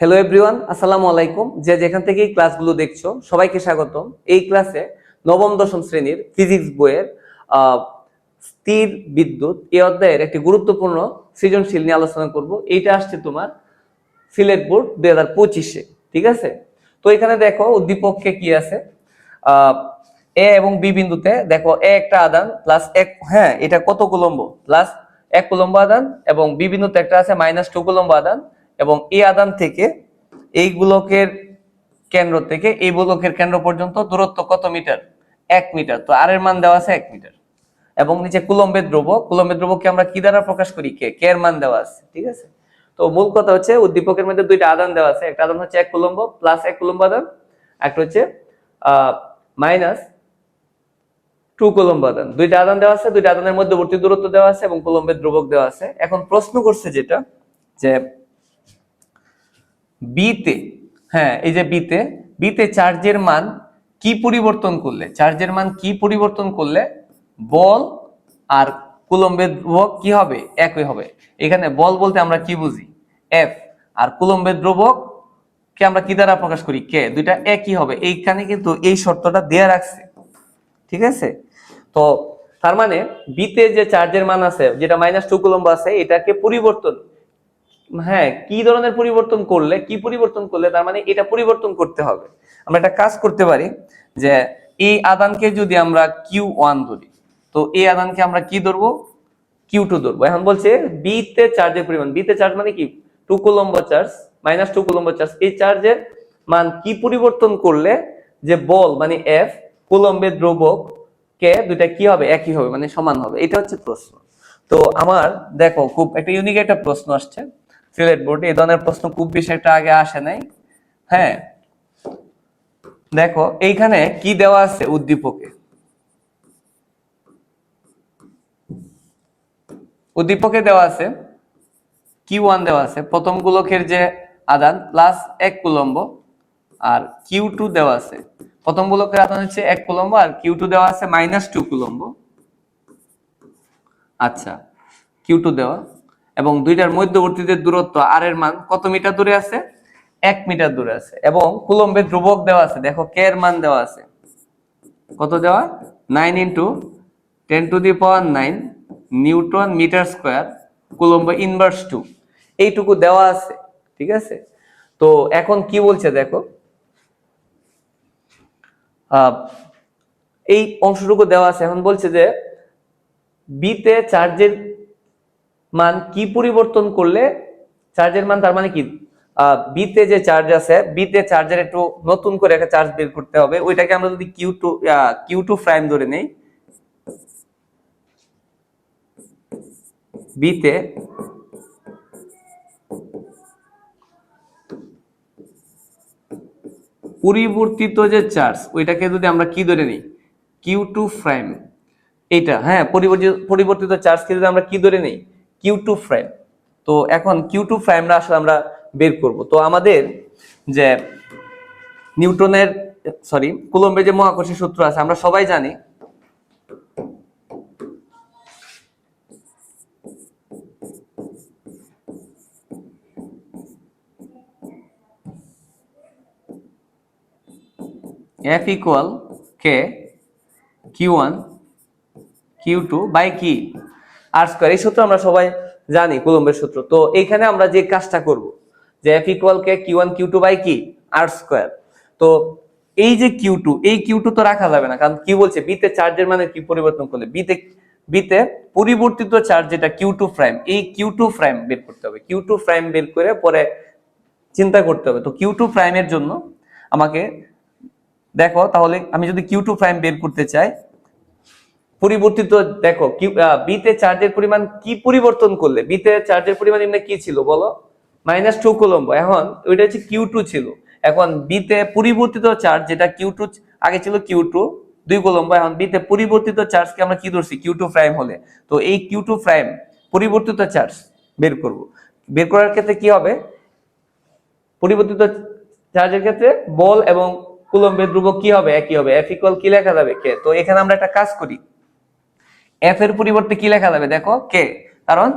Hello everyone আসসালামু আলাইকুম। যে যেখান থেকে এই ক্লাসগুলো দেখছ, সবাইকে স্বাগতম। এই ক্লাসে নবম, দশম শ্রেণির ফিজিক্স বইয়ের স্থির বিদ্যুৎ এই অধ্যায়ের একটি গুরুত্বপূর্ণ সৃজনশীল নিয়ে আলোচনা করব। এইটা আসছে তোমার সিলেট বোর্ড দুই হাজার পঁচিশে, ঠিক আছে? তো এখানে দেখো উদ্দীপককে কি আছে? এ এবং বি বিন্দুতে দেখো এ একটা আদান প্লাস এক হ্যাঁ এটা কত কুলম্ব? প্লাস এক কুলম্ব আদান এবং বি বিন্দুতে একটা আছে মাইনাস টু কুলম্ব আদান। এবং এই আদান থেকে এই গোলকের কেন্দ্র থেকে এই গোলকের কেন্দ্র পর্যন্ত দূরত্ব কত মিটার? এক মিটার। তো আর এর মান দেওয়া আছে এক মিটার। এবং নিচে কুলম্বের দ্রব্য। কুলম্বের দ্রব্যকে আমরা কি দ্বারা প্রকাশ করি? কে? কে এর মান দেওয়া আছে? ঠিক আছে? তো মূল কথা হচ্ছে উদ্দীপকের মধ্যে দুইটা আদান দেওয়া আছে। একটা আদান হচ্ছে এক কুলম্ব প্লাস এক কুলম্ব আদান। একটা হচ্ছে মাইনাস টু কুলম্ব আদান। দুইটা আদান দেওয়া আছে। দুইটা আদানের মধ্যবর্তী দূরত্ব দেওয়া আছে এবং কুলম্বের ধ্রুবক দেওয়া আছে। এখন প্রশ্ন করছে যেটা যে বিতে হ্যাঁ এই যে বিতে বিতে চার্জের মান কি পরিবর্তন করলে? চার্জের মান কি পরিবর্তন করলে? বল আর কুলম্বের ধ্রুবক কি হবে? একই হবে। এখানে বল বলতে আমরা কি বুঝি? এফ আর কুলম্বের ধ্রুবক কে আমরা কি দ্বারা প্রকাশ করি? কে দুইটা একই হবে। এইখানে কিন্তু এই শর্তটা দেয়া রাখছে। ঠিক আছে? তো তার মানে বিতে যে চার্জের মান আছে, যেটা মাইনাস টু কুলম্ব আছে, এটাকে পরিবর্তন হ্যাঁ কি ধরনের পরিবর্তন করলে, কি পরিবর্তন করলে তার মানে এটা পরিবর্তন করতে হবে। আমরা একটা কাজ করতে পারি যে, এই আদানকে যদি আমরা কিউ ওয়ান ধরি, তো এই আদানকে আমরা কি ধরবো? কিউ টু ধরবো। এখন বলছে বি তে চার্জের পরিমাণ। বি তে চার্জ মানে কি? Two coulomb charge minus two coulomb charge. এই চার্জের মান কি পরিবর্তন করলে যে বল মানে এফ কুলম্বের দ্রবক কে দুইটা কি হবে? একই হবে মানে সমান হবে। এটা হচ্ছে প্রশ্ন। তো আমার, দেখো, খুব একটা ইউনিক একটা প্রশ্ন আসছে। সিলেট বোর্ডে, এই ধরনের প্রশ্ন খুব বেশি একটা আগে আসে নাই। হ্যাঁ দেখো, এইখানে কি দেওয়া আছে উদ্দীপকে? উদ্দীপকে দেওয়া আছে কিউ ওয়ান দেওয়া আছে, প্রথম গোলকের যে আদান প্লাস এক কুলম্ব, আর কিউ টু দেওয়া আছে। প্রথম গোলকের আদান হচ্ছে এক কুলম্ব, আর কিউ টু দেওয়া আছে মাইনাস টু কুলম্ব। আচ্ছা কিউ টু দেওয়া। এবং দুইটার মধ্যবর্তীতে দূরত্ব আর এর মান কত মিটার দূরে আছে? এক মিটার দূরে আছে। এবং কুলম্বের ধ্রুবক দেওয়া আছে। দেখো কে এর মান দেওয়া আছে। কত দেওয়া? Nine into ten to the power nine newton metre square coulomb inverse two এইটুকু দেওয়া আছে। ঠিক আছে? তো এখন কি বলছে দেখো? এই অংশটুকু দেওয়া আছে। এখন বলছে যে বিতে চার্জের মান কি পরিবর্তন করলে চার্জের মান, তার মানে কি? বিতে যে চার্জ আছে বিতে চার্জের একটু নতুন করে একটা চার্জ বের করতে হবে। ওইটাকে আমরা যদি Q two Q two prime ধরে নেই বিতে পরিবর্তিত যে চার্জ ওইটাকে যদি আমরা কি ধরে নিই? কিউ টু প্রাইম এইটা হ্যাঁ পরিবর্তিত পরিবর্তিত চার্জকে যদি আমরা কি ধরে নেই? কিউ টু প্রাইম তো এখন কিউ টু প্রাইমটা আসলে আমরা বের করব। তো আমাদের যে নিউটনের সরি কুলম্বের যে মহাকর্ষের সূত্র আছে, আমরা সবাই জানি F equal K Q1 Q2 by কি আর স্কয়ার এই সূত্র আমরা সবাই জানি, কুলম্বের সূত্র। তো এইখানে আমরা যে কাজটা করব, যে F equal K Q1 Q2 by কি? আর স্কয়ার তো এই যে Q2 এই Q2 তো রাখা যাবে না, কারণ কি বলছে? বিতে চার্জের মানে কি পরিবর্তন করলে? বিতে বিতে পরিবর্তিত চার্জ যেটা Q2 প্রাইম এই Q2 প্রাইম বের করতে হবে। Q2 প্রাইম বের করে পরে চিন্তা করতে হবে। তো Q2 প্রাইমের জন্য আমাকে, দেখো, তাহলে আমি যদি কিউ টু প্রাইম বের করতে চাই পরিবর্তিত, দেখো কিউ বিতে চার্জের পরিমাণ কি পরিবর্তন করলে? বিতে চার্জের পরিমাণ এমনি কি ছিল বলো? মাইনাস টু কুলম্ব এখন ওইটা হচ্ছে কিউ টু ছিল। এখন বিতে পরিবর্তিত চার্জ যেটা কিউ টু আগে ছিল কিউ টু দুই কুলম্ব এখন বিতে পরিবর্তিত চার্জকে আমরা কি ধরছি? কিউ টু প্রাইম হলে। তো এই কিউ টু প্রাইম পরিবর্তিত চার্জ বের করব। বের করার ক্ষেত্রে কি হবে? পরিবর্তিত চার্জের ক্ষেত্রে বল এবং কুলম্বের ধ্রুবক কি হবে? একই হবে। এফ ইকুয়াল কি লেখা যাবে? কে তো এখানে আমরা একটা কাজ করি। এফ এর পরিবর্তে কি লেখা যাবে? দেখো কে কারণ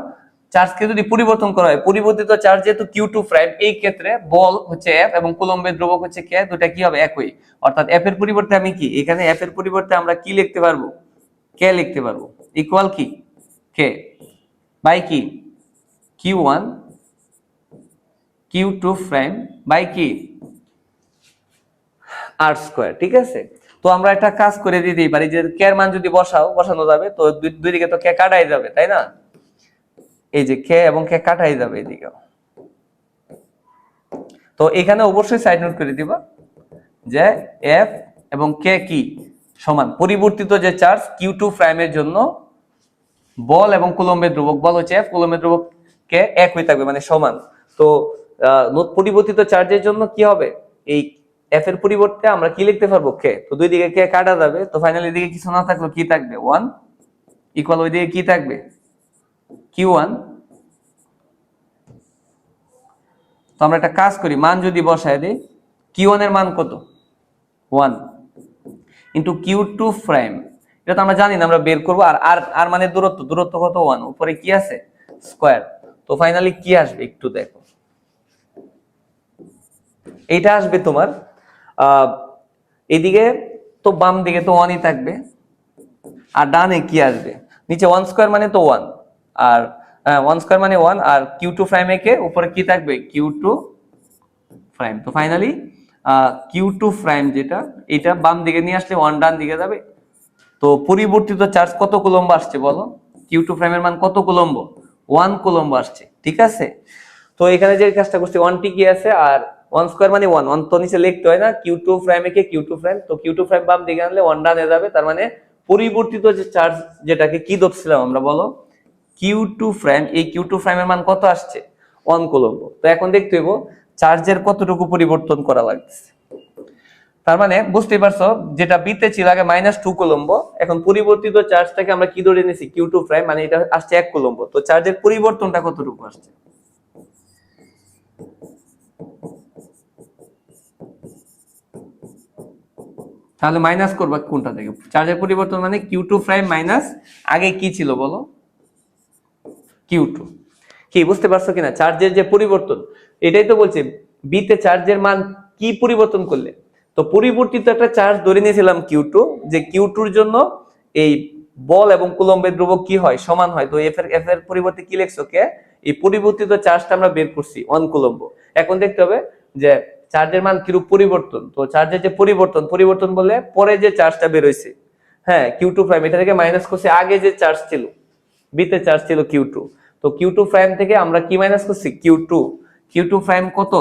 চার্জকে যদি পরিবর্তন করা হয়, পরিবর্তিত চার্জ যেহেতু কিউ টু প্রাইম এই ক্ষেত্রে বল হচ্ছে এফ এবং কুলম্বের ধ্রুবক হচ্ছে কে দুটা কি হবে? একই। অর্থাৎ এফ এর পরিবর্তে আমি কি? এখানে এফ এর পরিবর্তে আমরা কি লিখতে পারব? কে লিখতে পারব। ইকুয়াল কি? কে বাই কি? Q one Q two prime by কি? আর স্কোয়ার ঠিক আছে? তো আমরা একটা কাজ করে দিতেই পারি যে কে এর মান যদি বসাও, বসানো যাবে, তো দুই- দিকে তো কে কাটাই যাবে, তাই না? এই যে কে এবং কে কাটাই যাবে এদিকে তো এখানে অবশ্যই সাইড নোট করে দিবা যে এফ এবং কে কি? সমান। পরিবর্তিত যে চার্জ কিউ টু প্রাইমের জন্য বল এবং কুলম্বের ধ্রুবক। বল হচ্ছে এফ কুলম্বের ধ্রুবক কে এক হয়ে থাকবে মানে সমান। তো পরিবর্তিত চার্জের জন্য কি হবে? এই এফ এর পরিবর্তে আমরা কি লিখতে পারব? কে তো দুই দিকে কে কাটা যাবে, তো ফাইনালি দিকে কিছু না থাকল কি থাকবে? ওয়ান ইকুয়াল ওই দিকে কি থাকবে? কিউ ওয়ান তো আমরা একটা কাজ করি, মান যদি বসায় দিই ওয়ানের মান কত? One into Q two prime এটা তো আমরা জানি না, আমরা বের করব, আর আর আর মানে দূরত্ব দূরত্ব কত? ওয়ান উপরে কি আছে? স্কোয়ার তো ফাইনালি কি আসবে? একটু দেখো। এইটা আসবে তোমার এদিকে তো বাম দিকে তো ওয়ানই থাকবে, আর ডানে কি আসবে? নিচে ওয়ান স্কোয়ার মানে তো ওয়ান আর ওয়ান স্কোয়ার মানে ওয়ান আর কিউ টু প্রাইমে কে? উপরে কি থাকবে? কিউ টু প্রাইম তো ফাইনালি কিউ টু প্রাইম যেটা, এটা বাম দিকে নিয়ে আসলে ওয়ান ডান দিকে যাবে। তো পরিবর্তিত চার্জ কত কুলম্ব আসছে বলো? কিউ টু প্রাইমের মান কত কুলম্ব? ওয়ান কুলম্ব আসছে, ঠিক আছে? তো এখানে যে কাজটা করছি ওয়ান টি কি আছে? আর ওয়ান স্কোয়ার মানে ওয়ান ওয়ান তো নিচে লিখতে হয় না কিউ টু প্রাইমে কে কিউ টু প্রাইম তো কিউ টু প্রাইম বাম দিকে আনলে ওয়ান ডানে যাবে, তার মানে পরিবর্তিত যে চার্জ যেটাকে কি ধরছিলাম আমরা বলো? কিউ টু প্রাইম এই কিউ টু প্রাইমের মান কত আসছে? One coulomb. তো এখন দেখতে হইব চার্জের কতটুকু পরিবর্তন করা লাগছে তার মানে বুঝতেই পারছ, যেটা বিতে ছিল আগে মাইনাস টু কুলম্ব, এখন পরিবর্তিত চার্জটাকে আমরা কি ধরে নিয়েছি কিউ টু প্রাইম মানে এটা আসছে এক কুলম্ব। তো চার্জের পরিবর্তনটা কতটুকু আসছে? তাহলে মাইনাস করবা কোনটা থেকে চার্জের পরিবর্তন মানে কিউ টু প্রাইম মাইনাস আগে কি ছিল বলো? কিউ টু কি, বুঝতে পারছ কিনা? চার্জের যে পরিবর্তন, এটাই তো বলছে বিতে চার্জের মান কি পরিবর্তন করলে? তো পরিবর্তিত একটা চার্জ ধরে নিয়েছিলাম কিউ টু যে কিউ টুর জন্য এই বল এবং কুলম্বের ধ্রুবক কি হয়? সমান হয়। তো এফ এর এফ এর পরিবর্তে কি লিখছো কে? এই পরিবর্তিত চার্জটা আমরা বের করছি ওয়ান কুলম্ব। এখন দেখতে হবে যে চার্জের মান কিরূপ পরিবর্তন? তো চার্জের যে পরিবর্তন পরিবর্তন বলে পরে যে চার্জটা বের হয়েছে হ্যাঁ কিউ টু প্রাইম এটা থেকে মাইনাস করছে আগে যে চার্জ ছিল বিতে চার্জ ছিল কিউ টু তো কিউ টু প্রাইম থেকে আমরা কি মাইনাস করছি? Q two Q two prime কত?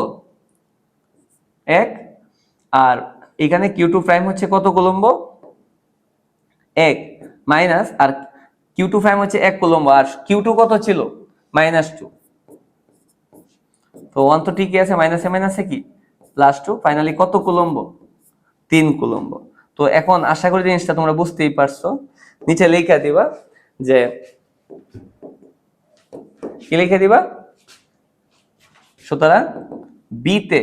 এক। আর এখানে কিউ টু প্রাইম হচ্ছে কত কুলম্ব? এক। মাইনাস আর কিউ টু প্রাইম হচ্ছে এক কুলম্ব। আর কিউ টু কত ছিল? মাইনাস টু তো ওয়ান তো ঠিকই আছে মাইনাসে মাইনাসে কি? প্লাস টু ফাইনালি কত কুলম্ব? তিন কুলম্ব। তো এখন আশা করি জিনিসটা তোমরা বুঝতেই পারছ। নিচে লিখে দিবা যে, কি লিখে দিবা? সুতরাং, বিতে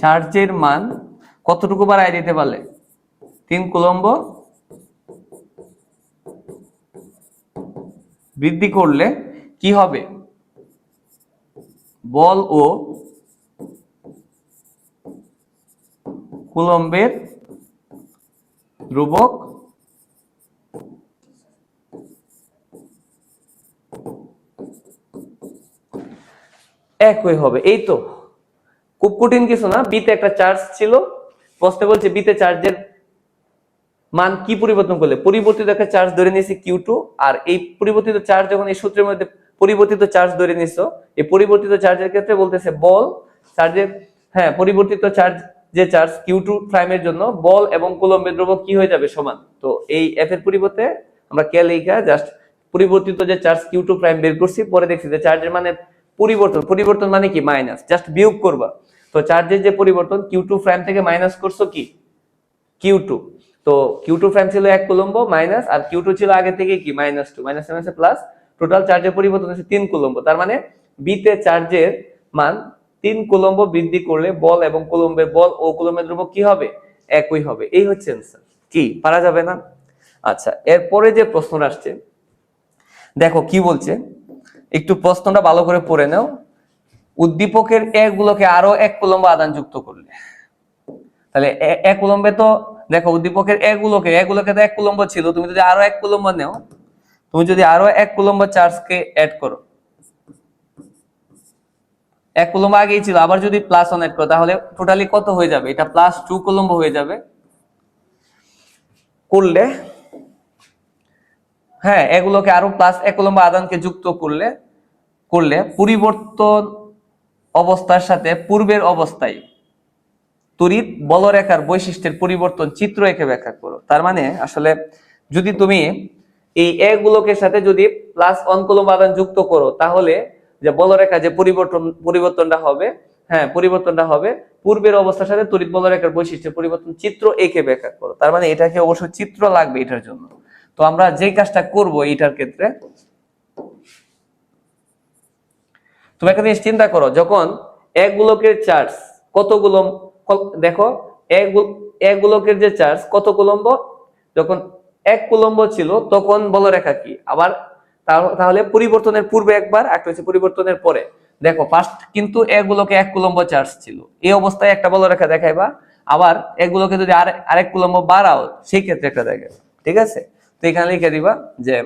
চার্জের মান কতটুকু বাড়ায় দিতে পারলে? তিন কুলম্ব বৃদ্ধি করলে কি হবে? বল ও কুলম্বের ধ্রুবক একই হবে। এই তো, খুব কঠিন কিছু না। বিতে একটা চার্জ ছিল। প্রশ্নে বলছে বিতে চার্জের মান কি পরিবর্তন করলে? পরিবর্তিত একটা চার্জ ধরে নিয়েছি কিউ টু আর এই পরিবর্তিত চার্জ যখন এই সূত্রের মধ্যে পরিবর্তিত চার্জ ধরে নিছো। এই পরিবর্তিত চার্জের ক্ষেত্রে বলতেছে বল চার্জের হ্যাঁ পরিবর্তিত চার্জ যে চার্জ কিউ টু প্রাইমের জন্য বল এবং কুলম্বের ধ্রুবক কি হয়ে যাবে সমান? তো এই এফ এর পরিবর্তে আমরা কে লেখা জাস্ট পরিবর্তিত যে চার্জ কিউ টু প্রাইম বের করছি, পরে দেখছি যে চার্জের মানে পরিবর্তন। পরিবর্তন মানে কি? মাইনাস জাস্ট বিয়োগ করবা। তো চার্জের যে পরিবর্তন কিউ টু প্রাইম থেকে মাইনাস করছ কি? কিউ টু তো কিউ টু প্রাইম ছিল এক কুলম্ব মাইনাস আর কিউ টু ছিল আগে থেকে কি? Minus two minus minus plus total চার্জের পরিবর্তন হচ্ছে তিন কুলম্ব। তার মানে বিতে চার্জের মান তিন কুলম্ব বৃদ্ধি করলে বল এবং কুলম্বের বল ও কুলম্বের ধ্রুবক কি হবে? একই হবে। এই হচ্ছে অ্যান্সার কি? পারা যাবে না? আচ্ছা এরপরে যে প্রশ্নটা আসছে, দেখো কি বলছে? একটু প্রশ্নটা ভালো করে পড়ে নাও। উদ্দীপকের একগুলোকে আরও এক কুলম্ব আদান যুক্ত করলে। তাহলে এক কুলম্বে তো, দেখো উদ্দীপকের একগুলোকে একগুলোকে তো এক কুলম্ব ছিল, তুমি যদি আরও এক কুলম্ব নেও তুমি যদি আরও এক কুলম্ব চার্জকে অ্যাড করো। এক কুলম্ব আগেই ছিল, আবার যদি প্লাস ওয়ান অ্যাড করো, তাহলে টোটালি কত হয়ে যাবে? এটা প্লাস টু কুলম্ব হয়ে যাবে। করলে হ্যাঁ এগুলোকে আরও প্লাস এক কুলম্ব আদানকে যুক্ত করলে করলে পরিবর্তন অবস্থার সাথে পূর্বের অবস্থায় তড়িৎ বলরেখার বৈশিষ্ট্যের পরিবর্তন চিত্র এঁকে ব্যাখ্যা করো। তার মানে আসলে যদি তুমি এই এগুলোকে সাথে যদি প্লাস ওয়ান কুলম্ব আদান যুক্ত করো, তাহলে যে বলরেখা যে পরিবর্তন, পরিবর্তনটা হবে হ্যাঁ পরিবর্তনটা হবে, পূর্বের অবস্থার সাথে তড়িৎ বলরেখার বৈশিষ্ট্যের পরিবর্তন চিত্র একে ব্যাখ্যা করো। তার মানে এটাকে অবশ্যই চিত্র লাগবে এটার জন্য? তো আমরা যে কাজটা করব এটার ক্ষেত্রে, তুমি একটা জিনিস চিন্তা করো, যখন এক চার্জ কত কল- দেখো এক এক যে চার্জ কত কুলম্ব যখন এক কুলম্ব ছিল, তখন বলরেখা কি? আবার তাহলে পরিবর্তনের পূর্বে একবার, একটা হচ্ছে পরিবর্তনের পরে। দেখো ফার্স্ট কিন্তু এগুলোকে এক কুলম্ব চার্জ ছিল। এই অবস্থায় একটা বলরেখা দেখাইবা। আবার এগুলোকে যদি আর, আরেক কুলম্ব বাড়াও, সেই ক্ষেত্রে একটা দেখাবে ঠিক আছে? তো এখানে লিখে দিবা যে,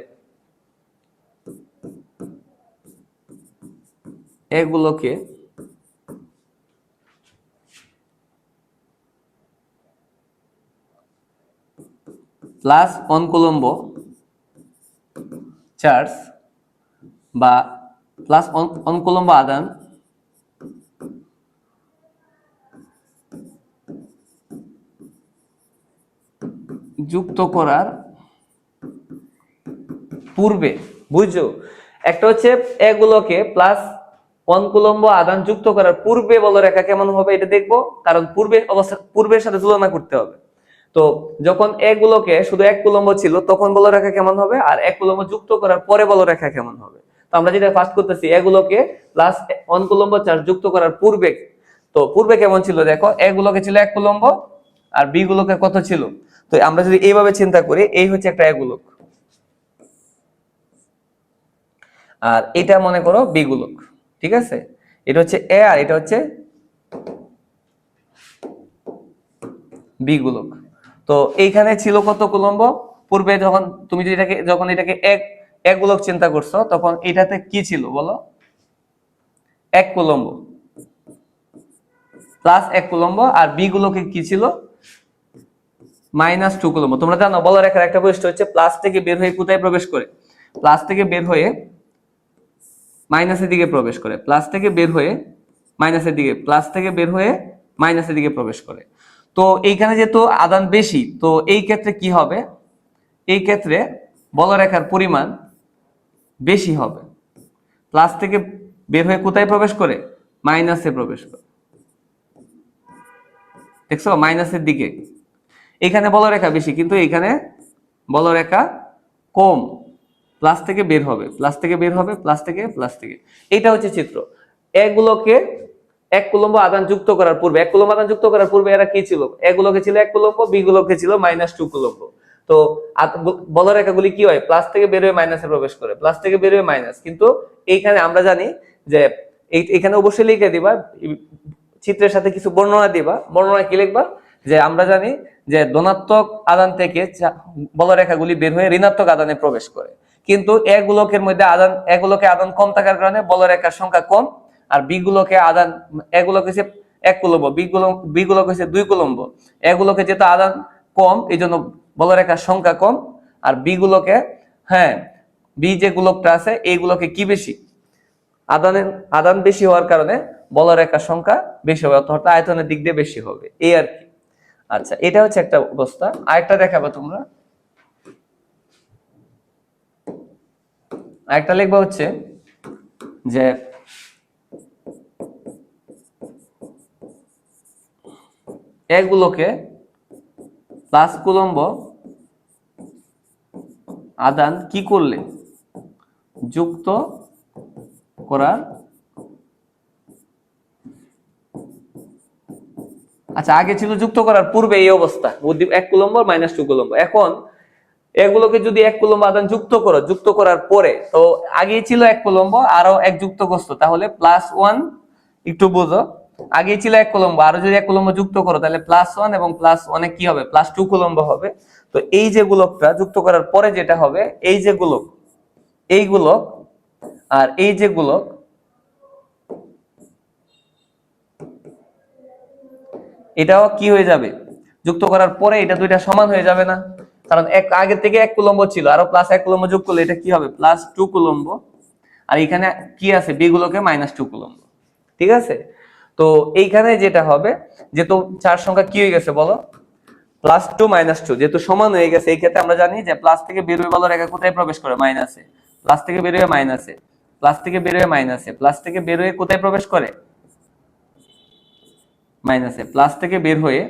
এগুলোকে প্লাস অনকুলম্ব চার্জ বা প্লাস অন, অনকুলম্ব আদান যুক্ত করার পূর্বে, বুঝছ? একটা হচ্ছে এগুলোকে প্লাস ওয়ান কুলম্ব আদান যুক্ত করার পূর্বে বলরেখা কেমন হবে এটা দেখব, কারণ পূর্বে অবস্থা, পূর্বের সাথে তুলনা করতে হবে। তো যখন এগুলোকে শুধু এক কুলম্ব ছিল, তখন বল রেখা কেমন হবে? আর এক কুলম্ব যুক্ত করার পরে বল রেখা কেমন হবে? তো আমরা যেটা ফার্স্ট করতেছি এগুলোকে প্লাস ওয়ান কুলম্ব চার্জ যুক্ত করার পূর্বে, তো পূর্বে কেমন ছিল দেখো? এগুলোকে ছিল এক কুলম্ব আর বি গুলোকে কত ছিল? তো আমরা যদি এইভাবে চিন্তা করি, এই হচ্ছে একটা এগুলোক আর এটা মনে করো বি গুলোক, ঠিক আছে? এটা হচ্ছে এ আর এটা হচ্ছে বি গুলোক। তো এইখানে ছিল কত কুলম্ব? পূর্বে যখন তুমি যদি এটাকে যখন এটাকে এক এক গোলক চিন্তা করছ, তখন এটাতে কি ছিল বলো? এক কুলম্ব। প্লাস এক কুলম্ব আর বি গুলোকে কি ছিল? Minus two coulomb. তোমরা জানো বলরেখার একটা বৈশিষ্ট্য হচ্ছে প্লাস থেকে বের হয়ে কোথায় প্রবেশ করে? প্লাস থেকে বের হয়ে মাইনাসের দিকে প্রবেশ করে। প্লাস থেকে বের হয়ে মাইনাসের দিকে প্লাস থেকে বের হয়ে মাইনাসের দিকে প্রবেশ করে। তো এইখানে যেহেতু আদান বেশি, তো এই ক্ষেত্রে কি হবে? এই ক্ষেত্রে বলরেখার পরিমাণ বেশি হবে। প্লাস থেকে বের হয়ে কোথায় প্রবেশ করে? মাইনাসে প্রবেশ করে। দেখছ? মাইনাসের দিকে। এখানে বলরেখা বেশি, কিন্তু এখানে বলরেখা কম। প্লাস থেকে বের হবে, প্লাস থেকে বের হবে, প্লাস থেকে প্লাস থেকে। এটা হচ্ছে চিত্র। এগুলোকে এক কুলম্ব আদান যুক্ত করার পূর্বে, এক কুলম্ব আদান যুক্ত করার পূর্বে এরা কি ছিল? এগুলোকে ছিল এক কুলম্ব বি গুলোকে ছিল মাইনাস টু কুলম্ব। তো আত- বলরেখাগুলি কি হয়? প্লাস থেকে বের হয়ে মাইনাসে প্রবেশ করে। প্লাস থেকে বের হয়ে মাইনাস কিন্তু এইখানে আমরা জানি যে এখানে অবশ্যই লিখে দিবা চিত্রের সাথে কিছু বর্ণনা দিবা। বর্ণনা কি লিখবা? যে আমরা জানি যে ধনাত্মক আদান থেকে চা- বলরেখাগুলি বের হয়ে ঋণাত্মক আদানে প্রবেশ করে। কিন্তু এগুলোকের মধ্যে আদান, এগুলোকে আদান কম থাকার কারণে বলরেখার সংখ্যা কম আর বিগুলোকে আদান এগুলোকে হচ্ছে এক কুলম্ব বিগুলো বিগুলোকে হচ্ছে দুই কুলম্ব। এগুলোকে যেহেতু আদান কম এই জন্য বলরেখার সংখ্যা কম। আর বিগুলোকে হ্যাঁ বি যে গুলোকটা আছে এইগুলোকে কি বেশি? আদানের, আদান বেশি হওয়ার কারণে বলরেখার সংখ্যা বেশি হবে, অর্থাৎ আয়তনের দিক দিয়ে বেশি হবে। এই আর কি। আচ্ছা এটা হচ্ছে একটা অবস্থা। আরেকটা দেখাবো তোমরা। আরেকটা লিখবা হচ্ছে যে এগুলোকে প্লাস কুলম্ব আদান কি করলে? যুক্ত করার আচ্ছা আগে ছিল যুক্ত করার পূর্বে এই অবস্থা। এক কুলম্ব মাইনাস টু কুলম্ব। এখন এগুলোকে যদি এক কুলম্ব আদান যুক্ত করো, যুক্ত করার পরে, তো আগে ছিল এক কুলম্ব আরও এক যুক্ত করছ তাহলে প্লাস ওয়ান একটু বোঝো। আগেই ছিল এক কুলম্ব, আরও যদি এক কুলম্ব যুক্ত করো তাহলে প্লাস ওয়ান এবং প্লাস ওয়ানে কি হবে? প্লাস টু কুলম্ব হবে। তো এই যে গোলকটা যুক্ত করার পরে যেটা হবে, এই যে গোলক, এই গোলক আর এই যে গোলক, এটাও কি হয়ে যাবে? যুক্ত করার পরে এটা দুইটা সমান হয়ে যাবে না। কারণ এক আগে থেকে এক কুলম্ব ছিল, আরও প্লাস এক কুলম্ব যোগ করলে এটা কি হবে? Plus two coulomb. আর এখানে কি আছে? বি গুলোকে মাইনাস টু কুলম্ব। ঠিক আছে? তো এইখানে যেটা হবে যেহেতু চার সংখ্যা কি হয়ে গেছে বলো? প্লাস টু মাইনাস টু যেহেতু সমান হয়ে গেছে, এই ক্ষেত্রে আমরা জানি যে প্লাস থেকে বের হয়ে বলো রেখা কোথায় প্রবেশ করে? মাইনাসে প্লাস থেকে বের হয়ে মাইনাসে প্লাস থেকে বের হয়ে মাইনাসে প্লাস থেকে বের হয়ে কোথায় প্রবেশ করে? মাইনাসে প্লাস থেকে বের হয়ে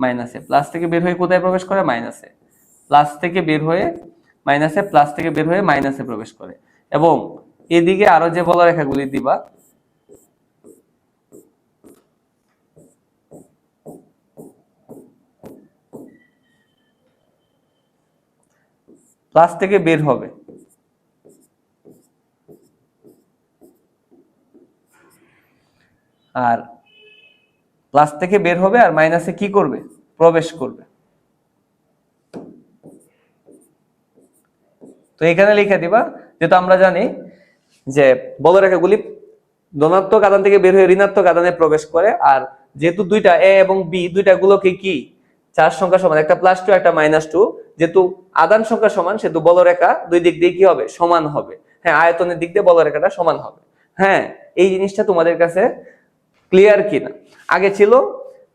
মাইনাসে প্লাস থেকে বের হয়ে কোথায় প্রবেশ করে? মাইনাসে প্লাস থেকে বের হয়ে মাইনাসে প্লাস থেকে বের হয়ে মাইনাসে প্রবেশ করে। এবং এদিকে আরও যে বলরেখাগুলি দিবা প্লাস থেকে বের হবে। আর প্লাস থেকে বের হবে আর মাইনাসে কি করবে? প্রবেশ করবে। তো এখানে লিখে দিবা, যেহেতু আমরা জানি যে বলরেখাগুলি ধনাত্মক আদান থেকে বের হয়ে ঋণাত্মক আদানে প্রবেশ করে, আর যেহেতু দুইটা এ এবং বি দুইটা গুলোকে কি? চার সংখ্যা সমান, একটা প্লাস টু একটা মাইনাস টু যেহেতু আদান সংখ্যা সমান, সেহেতু বলরেখা দুই দিক দিয়ে কি হবে? সমান হবে। হ্যাঁ আয়তনের দিক দিয়ে বলরেখাটা সমান হবে। হ্যাঁ এই জিনিসটা তোমাদের কাছে ক্লিয়ার কিনা? আগে ছিল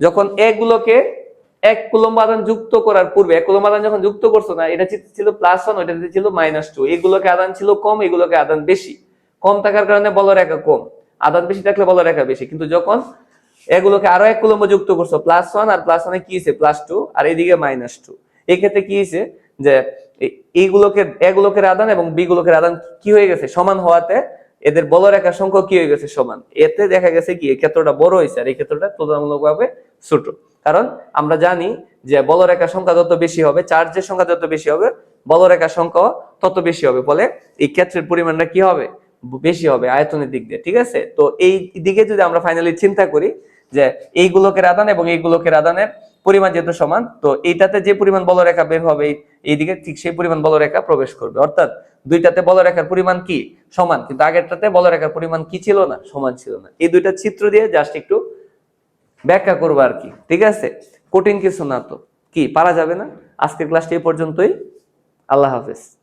যখন এগুলোকে এক কুলম্ব আদান যুক্ত করার পূর্বে, এক কুলম্ব আদান যখন যুক্ত করছ না, এটা ছিল- ছিল প্লাস ওয়ান ওইটাতে ছিল মাইনাস টু এগুলোকে আদান ছিল কম, এগুলোকে আদান বেশি। কম থাকার কারণে বলরেখা কম। আদান বেশি থাকলে বলরেখা বেশি। কিন্তু যখন এগুলোকে আরও এক কুলম্ব যুক্ত করছ প্লাস ওয়ান আর প্লাস ওয়ানে কি হয়েছে প্লাস টু আর এইদিকে মাইনাস টু এই ক্ষেত্রে কি হয়েছে যে এই- এইগুলোকে এগুলোকে আদান এবং বি আদান কি হয়ে গেছে? সমান হওয়াতে এদের বলরেখার সংখ্যা কি হয়ে গেছে? সমান। এতে দেখা গেছে কি ক্ষেত্রটা বড় হয়েছে আর এই ক্ষেত্রটা তুলনামূলকভাবে ছোট। কারণ আমরা জানি যে বলরেখার সংখ্যা যত বেশি হবে, চার্জের সংখ্যা যত বেশি হবে বলরেখার সংখ্যা তত বেশি হবে। ফলে এই ক্ষেত্রের পরিমাণটা কি হবে? বেশি হবে আয়তনের দিক দিয়ে, ঠিক আছে? তো এই দিকে যদি আমরা ফাইনালি চিন্তা করি যে এই গোলকের আদান এবং এই গোলকের আদানের পরিমাণ যেহেতু সমান, তো এইটাতে যে পরিমাণ বলরেখা বের হবে এই- এইদিকে ঠিক সেই পরিমাণ বলরেখা প্রবেশ করবে। অর্থাৎ দুইটাতে বলরেখার পরিমাণ কি? সমান। কিন্তু আগেরটাতে বলরেখার পরিমাণ কি ছিল না? সমান ছিল না। এই দুইটা চিত্র দিয়ে জাস্ট একটু ব্যাখ্যা করব আর কি। ঠিক আছে? কঠিন কিছু না তো। কি, পারা যাবে না? আজকের ক্লাসটি এই পর্যন্তই। আল্লাহ হাফেজ।